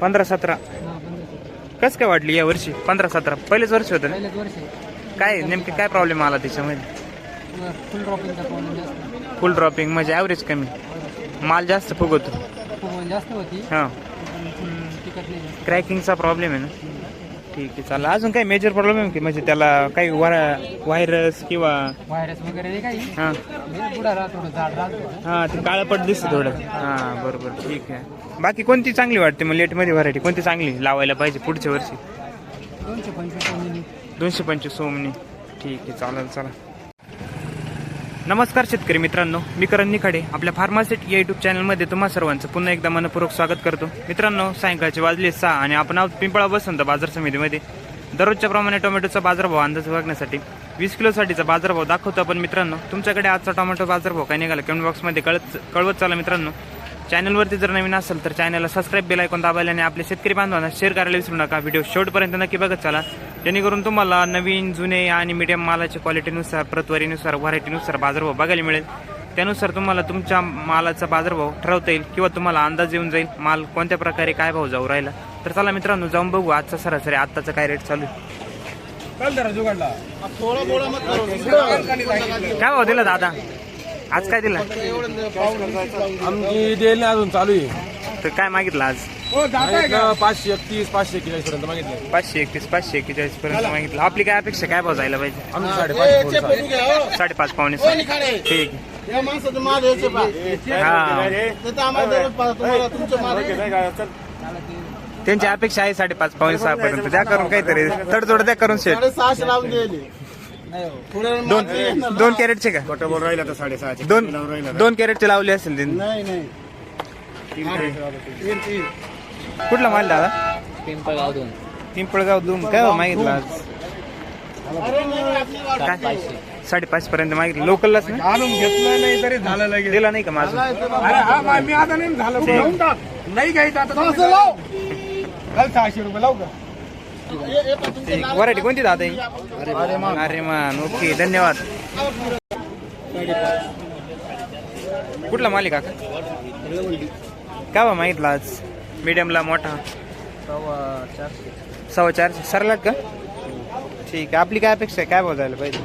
पंधरा सतरा. हा पंधरा सतरा कसं काय वाटली या वर्षी? पंधरा सतरा. पहिलेच वर्ष होतं ना? पहिल्याच वर्ष. आहे काय नेमके काय प्रॉब्लेम आला त्याच्यामध्ये? फुल ड्रॉपिंगचा प्रॉब्लेम जास्त. फुल ड्रॉपिंग म्हणजे ॲव्हरेज कमी. माल जास्त फुगवतो. जास्त होती. हां. पण फुल टिकत नाही जास्त. क्रॅकिंगचा प्रॉब्लेम आहे ना? ठीक आहे चालेल. अजून काही मेजर प्रॉब्लेम आहे की? म्हणजे त्याला काही व्हायरस किंवा व्हायरस वगैरे नाही काही? हां. हे पुढं राहत थोडं झाड राहत. थोडं. हां ते काळं पट दिसतं थोडं. हां बरोबर ठीक आहे. बाकी कोणती चांगली वाटते मग लेटमध्ये व्हरायटी कोणती चांगली लावायला पाहिजे पुढच्या वर्षी? दोनशे पंचवीस दोनशे पंचवीस सोमनी ठीक आहे चालेल चला नमस्कार शेतकरी मित्रांनो मी करण निखाडे आपल्या फार्मासिट या युट्यूब चॅनलमध्ये तुम्हा सर्वांचं पुन्हा एकदा मनपूर्वक स्वागत करतो. मित्रांनो सायंकाळचे वाजले सहा आणि आपण आहोत पिंपळा वसंत बाजार समितीमध्ये. दररोजच्या प्रमाणे टोमॅटोचा बाजारभाव अंदाज बघण्यासाठी वीस किलोसाठीचा बाजारभाव दाखवतो आपण मित्रांनो. तुमच्याकडे आजचा टोमॅटो बाजारभाव काय निघाला? कमेंट बॉक्समध्ये कळत कळवत चाला मित्रांनो. चॅनलवरती जर नवीन असेल तर चॅनलला सबस्क्राईब बेल ऐकून दाबायला आणि आपल्या शेतकरी बांधवांना शेअर करायला विसरू नका. व्हिडिओ शेवटपर्यंत नक्की बघत चला. जेणेकरून तुम्हाला नवीन जुने आणि मीडियम मालाच्या क्वालिटीनुसार प्रतवारीनुसार व्हरायटीनुसार बाजारभाव बघायला मिळेल. त्यानुसार तुम्हाला तुमच्या मालाचा बाजारभाव ठरवता येईल किंवा तुम्हाला अंदाज येऊन जाईल माल कोणत्या प्रकारे काय भाव जाऊ राहिला. तर चला मित्रांनो जाऊन बघू आजचा सरासरी आत्ताचा काय रेट चालू आहे. काय भाव दिला दादा? आज काय दिला? आमची डेल अजून चालू आहे. तर काय मागितलं आज? मागितलं पाचशे एकतीस पाचशे एक्केचाळीस पर्यंत मागितलं. पाचशे एकतीस पाचशे एक्केचाळीस पर्यंत मागितलं. आपली काय अपेक्षा काय भाव जायला पाहिजे? आमची साडेपाचशे फोन चालू. साडेपाच पावणे सहा. ठीक. या माणसाचं माल यायचे पा आहे हा तर आम्हाला दररोज पा- तुम्हाला तुमचं माल त्यांची अपेक्षा आहे साडेपाच पावणे सहा पर्यंत द्या करून काहीतरी. तडजोड द्या करून शेट साडेसहाशे लावून दिले. दोन दोन कॅरेटचे का? खोटं बोल राहिलं तर साडेसहाशे दोन दोन कॅरेटचे लावले असेल त्यांनी. नाही नाही तीन तीन कुठला माल दादा? पिंपळगाव दोन. पिंपळगाव दोन काय भाव मागितलं आज? काय? साडेपाच पर्यंत मागितलं. लोकललाच ना? आणून घेतलं नाही तरी झालं लगेच दिला नाही का माझं अरे हा मा- मी आता नाही झालं. लावून टाक नाही घ्यायचं आता. लाव. घाल सहाशे रुपये लावू का? वरायटी कोणती दादा ही? अरे मान ओके धन्यवाद. कुठला मालिक काका काय बा माहितला आज? मीडियमला मोठा? सव्वा चारशे. सरलात का? ठीक आहे. आपली काय अपेक्षा आहे? काय भाव जायला पाहिजे?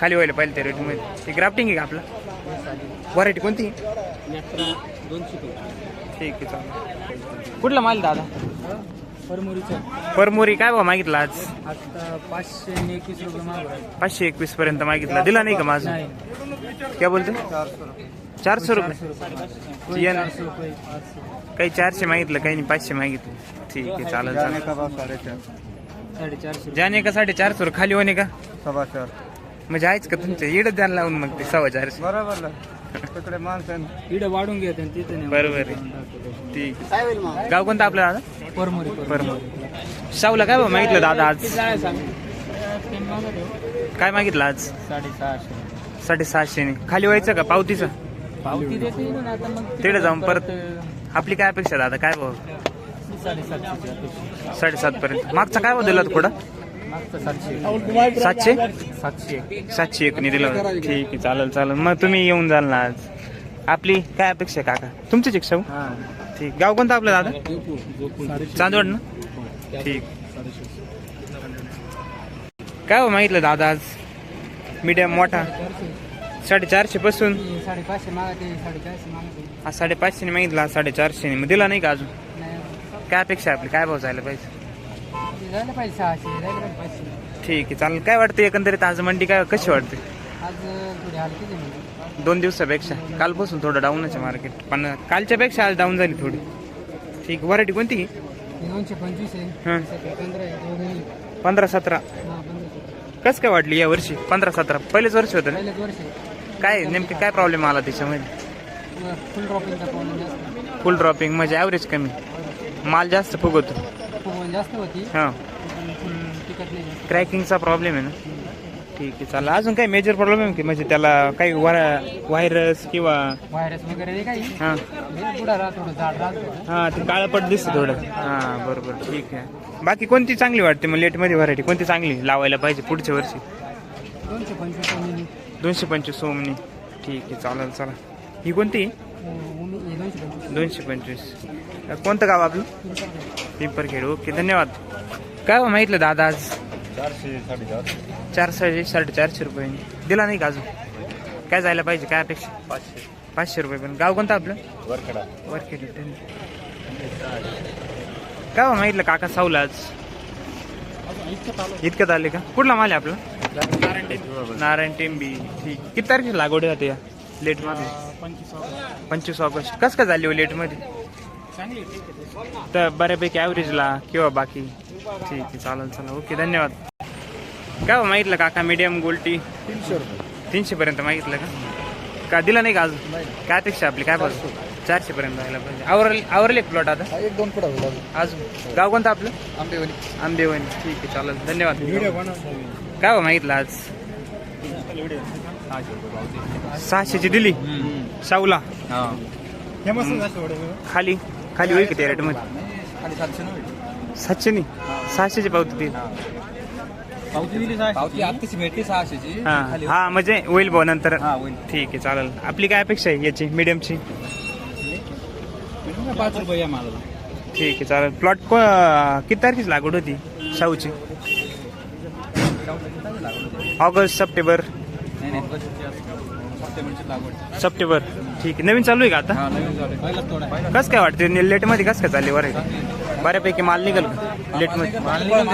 खाली व्हायला पाहिजे त्या रेटमध्ये ती ग्राफ्टिंग आहे का आपला? व्हरायटी कोणती? ठीक आहे चालेल. कुठला माल दादा? परमुरीचं. परमोरी काय भाव मागितला आज? आता पाचशे एकवीस रुपये मागू राहिले. पाचशे एकवीस पर्यंत मागितला. दिला नाही का माझं काय बोलतो? चारशे रुपये. काही चारशे मागितलं काही नाही पाचशे मागितलं. ठीक आहे चालेल चालेल. जाणे का साडे चारशे रुपये. खाली होणे का? म्हणजे आहेच का तुमचे? इडच द्यायला लावून मग ते सव्वा चारशे. बरोबर तिकडे माणसं इकडे वाढून घेते आणि तिथे नाही. बरोबर आहे. ठीक काय होईल मग? गाव कोणतं आपलं दादा? परमुरी परमोरी. शाहूला काय भाव मागितलं दादा आज? काय सांग? काय मागितलं आज? साडेसहाशे साडेसहाशे खाली व्हायचं का? पावतीचं? पावती देते ना आता मग तिकडे जाऊन परत आपली काय अपेक्षा दादा? काय भाव? साडेसातशे साडेसात पर्यंत मागचा काय भाव दिला होता थोडा सातशे? सातशे सातशे सातशे एकनी दिलं होतं. ठीक आहे चालेल चालेल. मग तुम्ही येऊन जाल ना आज. आपली काय अपेक्षा आहे काका? तुमचीच इच्छा ठीक. गाव कोणतं आपलं दादा? चांदवड ना? ठीक. काय हो मागितलं दादा आज? मीडियम मोठा. साडेचारशे पासून. हा साडेपाचशे मागितला आज साडेचारशे मग दिला नाही का अजून? काय अपेक्षा आहे आपली? काय भाव जायला पाहिजे? पाहिजे सहाशे जायला पाहिजे पाचशे ठीक आहे चालेल. काय वाटतं एकंदरीत आज मंडी काय कशी वाटते? आज थोडी हलकीच आहे म्हणजे दोन दिवसापेक्षा. कालपासून थोडं डाऊनच आहे मार्केट पण कालच्या पेक्षा आज डाऊन झाली थोडी. ठीक व्हरायटी कोणती? हे दोनशे पंचवीस आहे. हं. सध्या पंधरा आहे दोघंही पंधरा सतरा. हा पंधरा सतरा. कसं काय वाटली या वर्षी? पंधरा सतरा. पहिलेच वर्ष होतं ना? पहिल्याच वर्ष आहे. काय नेमके काय प्रॉब्लेम आला त्याच्यामध्ये? फुल ड्रॉपिंगचा प्रॉब्लेम जास्त. फुल ड्रॉपिंग म्हणजे ॲव्हरेज कमी. माल जास्त फुगवतो जास्त होती. हां. नाही क्रॅकिंगचा प्रॉब्लेम आहे ना? ठीक आहे चालेल. अजून काही मेजर प्रॉब्लेम आहे की? म्हणजे त्याला काही व्हायरस किंवा व्हायरस वगैरे नाही काही. हां. हे पुढं राहत थोडं झाड राहत. थोडं. हां ते काळं पट दिसतं थोडं. हां बरोबर. ठीक आहे. बाकी कोणती चांगली वाटते मग लेटमध्ये व्हरायटी कोणती चांगली लावायला पाहिजे पुढच्या वर्षी? दोनशे पंचवीस मिली दोनशे पंचवीस सोमनी ठीक आहे चालेल चला ही कोणती? हे दोनशे पंचवीस. दोनशे पंचवीस. कोणतं गाव आपलं? पिंपरखेड ओके धन्यवाद। काय हो माहितलं दादा आज? चारशे साडेचार. चारशे साडेचारशे रुपये. दिला नाही का अजून? काय जायला पाहिजे काय अपेक्षा? पाचशे. पाचशे रुपये पण. गाव कोणतं आपलं? वरकडा वरखेड. काय हो माहितलं काका सावला आज? इतक्यात आले का? कुठला माल आहे आपला? नारायण टेंबी ठीक. किती तारखेला लागवड होते या? लेटमध्ये? पंचवीस ऑगस्ट. कसं काय झाली हो लेटमध्ये? तर बऱ्यापैकी ॲव्हरेजला किंवा बाकी. ठीक आहे चालेल चला ओके धन्यवाद. काय हो मागितलं काका मीडियम गोल्टी? तीनशे रुपये. तीनशे पर्यंत मागितलं का? का दिला नाही का अजून? काय अपेक्षा आपली? काय पाहिजे चारशे. पर्यंत जायला पाहिजे. आवरल आवरले प्लॉट आता? एक दोन पुढे अजून. गाव कोणतं आपलं? आंबेवली. आंबेवणी ठीक आहे चालेल. धन्यवाद. काय हो मागितलं आज? सहाशेची दिली. शाहूला. हे. खाली. खाली होईल किती रेटमध्ये आणि सातशे नव्हे सातशे नाही? सहाशेची पावती ती. पावती दिली पावती आत्ताची भेटली सहाशेची. हा. हा म्हणजे होईल भाऊ नंतर. हा होईल. ठीक आहे चालेल. आपली काय अपेक्षा आहे याची मीडियमची पाच रुपये या ठीक आहे चालेल. प्लॉट को किती तारखेची लागवड होती? शाहूची? August September. नाही नाही सप्टेंबरची लागवड. सप्टेंबर. ठीक आहे. नवीन चालू आहे का आता? हा नवीन झाले पहिला थोडा आहे. कसं काय वाटते लेटमध्ये कसं काय चालली बरं बऱ्यापैकी माल निघल लेटमध्ये प्रॉब्लेम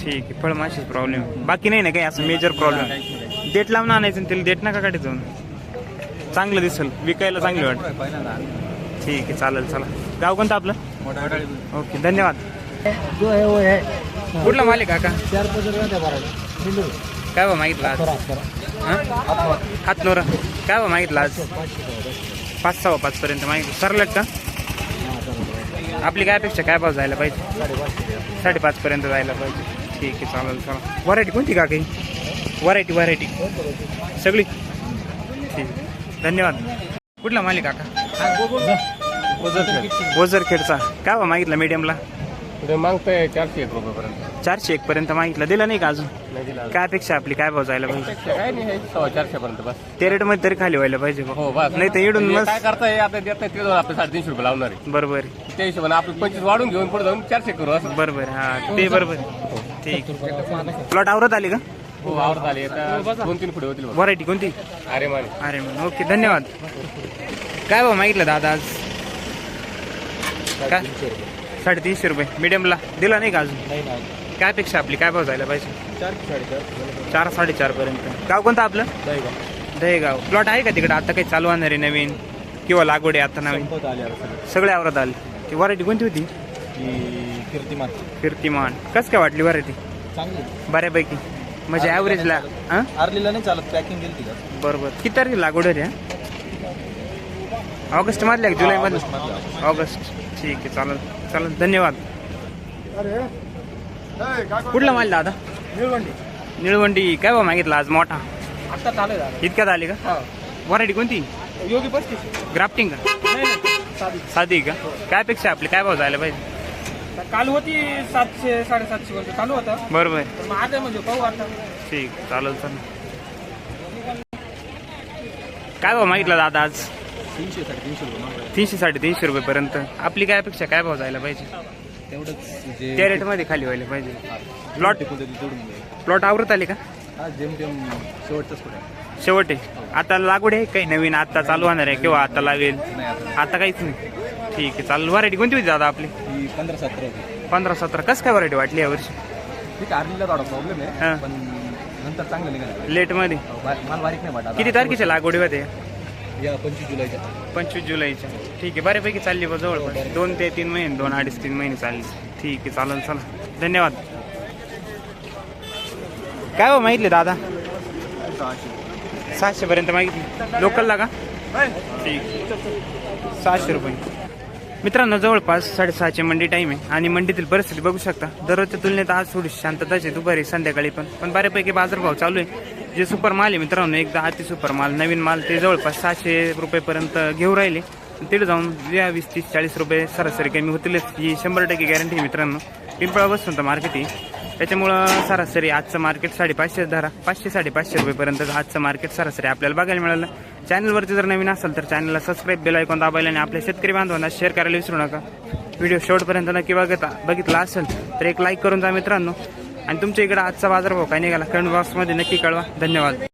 ठीक आहे. फळमाशीच प्रॉब्लेम बाकी नाही ना काही असं मेजर प्रॉब्लेम डेट लावून आणायचं आणि त्याला डेट नका काढायचं जाऊन. चांगलं दिसल. विकायला चांगलं वाटतं. ठीक आहे चालेल चला. गाव कोणतं आपलं? मोठा ओके धन्यवाद. जो आहे वो आहे. कुठला माल आहे काका? चार रुपये काय बा मागितलं आज? हातनोरा. काय बा मागितलं आज? पाच सहा पाच पर्यंत मागितलं. सरलट का? आपली काय अपेक्षा? काय भाव जायला पाहिजे? साडेपाच पर्यंत जायला पाहिजे. ठीक आहे चालेल चला व्हरायटी कोणती का काही? व्हरायटी व्हरायटी सगळी? ठीक धन्यवाद. कुठला मालिक काका? ओझरखेडचा. काय बा मागितला मीडियमला मागताय चारशे एक रुपयेपर्यंत. चारशे एक पर्यंत मागितलं. दिलं नाही का अजून? नाही दिला काय अपेक्षा आपली? काय भाव जायला पाहिजे? काय नाही हे सव्वा चारशे पर्यंत बस. त्या रेटमध्ये तरी खाली व्हायला पाहिजे बा. हो बस. नाही तर इडून म्हणजे मस्त काय करताय आता देत नाही ते आपले साडेतीनशे रुपये लावणार आहे. बरोबर. त्या हिशोबाने आपण पंचवीस वाढून घेऊन पुढे जाऊन चारशे करू असं. बरोबर हा ते बरोबर. ठीक. प्लॉट आवरत आली का? हो आवडत आले. आता दोन तीन पुढे होतील बघ. व्हरायटी कोणती? अरे माने अरे मग ओके धन्यवाद. काय भाव मागितलं दादा आज? काय? साडेतीनशे रुपये. मीडियमला दिला नाही का अजून? काय अपेक्षा आपली काय भाव जायला पाहिजे? चार साडेचार. पर्यंत. गाव कोणतं आपलं? दहेगाव. प्लॉट आहे का तिकडे? आता काही चालू आहे नवीन किंवा लागवड आहे आता नवीन? सगळे. आवरत आले. ती व्हरायटी कोणती होती? कीर्तिमान. कीर्तिमान. कसं काय वाटली व्हरायटी चांगली. बऱ्यापैकी. म्हणजे ॲव्हरेजला हां? आरलीला नाही चालत. पॅकिंग दिली तिला बरोबर. किती तारखेला लागवड होती हा? ऑगस्ट मधल्या जुलै मध्ये ऑगस्ट ठीक आहे चालेल. चालेल. धन्यवाद. कुठला माल दादा? निळवंडी. काय बा मागितला आज? मोठा. आता चालू आहे इतक्यात आली का? व्हरायटी कोणती? योगी पस्तीस. ग्राफ्टिंग का? साधी. का? काय अपेक्षा आपली? काय भाव जायला पाहिजे? काल होती सातशे साडेसातशे पर्यंत चालू होतं. बरोबर. पण मग आता म्हणजे पाहू आता. ठीक चालेल चालेल. काय भाव मागितला दादा आज? तीनशे साडेतीनशे रुपये तीनशे साडेतीनशे रुपये पर्यंत आपली काय अपेक्षा काय भाव जायला पाहिजे? तेवढंच त्या रेटमध्ये खाली व्हायला पाहिजे. प्लॉट प्लॉट आवरत आले का? हा शेवटचंच पुढे शेवट. आहे आता लागवड आहे काही नवीन? आता चालू होणार आहे किंवा आता लावेल? नाही आता आता काहीच नाही. ठीक आहे चालेल. व्हरायटी कोणती होती दादा आपली? ही पंधरा सतरा होती. पंधरा सतरा. कसं काय व्हरायटी वाटली यावर्षी ठीक आहे आर्लीला थोडा प्रॉब्लेम हा. आहे पण नंतर चांगलं निघालं. लेटमध्ये माल बारीक नाही वाटत. किती तारखेच्या लागवडी होते या पंचवीस जुलैच्या. पंचवीस जुलैच्या. ठीक आहे बऱ्यापैकी चालली बा जवळपास. दोन ते तीन महिने दोन अडीच तीन महिने चालली. ठीक आहे चालेल चला. धन्यवाद. काय हो मागितले दादा? सहाशे पर्यंत मागितली. लोकलला का? ठीक. सहाशे रुपये. मित्रांनो जवळपास साडेसहाचे मंडी टाईम आहे. आणि मंडीतील परिस्थिती बघू शकता. दररोजच्या तुलनेत आज थोडी शांतताच आहे दुपारी संध्याकाळी पण. पण बऱ्यापैकी बाजारभाव चालू आहे. जे सुपर माल आहे मित्रांनो एकदा अति सुपर माल नवीन माल ते जवळपास सहाशे रुपयेपर्यंत घेऊ राहिले. तिथे जाऊन या वीस तीस चाळीस रुपये सरासरी कमी होतीलच ही शंभर टक्के गॅरंटी आहे मित्रांनो. पिंपळा बसून तर मार्केट आहे. त्याच्यामुळं सरासरी आजचं मार्केट साडेपाचशे धरा. पाचशे साडेपाचशे रुपयेपर्यंत आजचं मार्केट सरासरी आपल्याला बघायला मिळालं. चॅनलवरती जर नवीन असेल तर चॅनलला सबस्क्राईब बेल ऐकून दाबायला आणि आपल्या शेतकरी बांधवांना शेअर करायला विसरू नका. व्हिडिओ शेवटपर्यंत नक्की बघता बघितला असेल तर एक लाईक करून जा मित्रांनो. आणि तुमच्या इकडे आजचा बाजारभाव काय निघाला? कमेंट बॉक्समध्ये नक्की कळवा. धन्यवाद.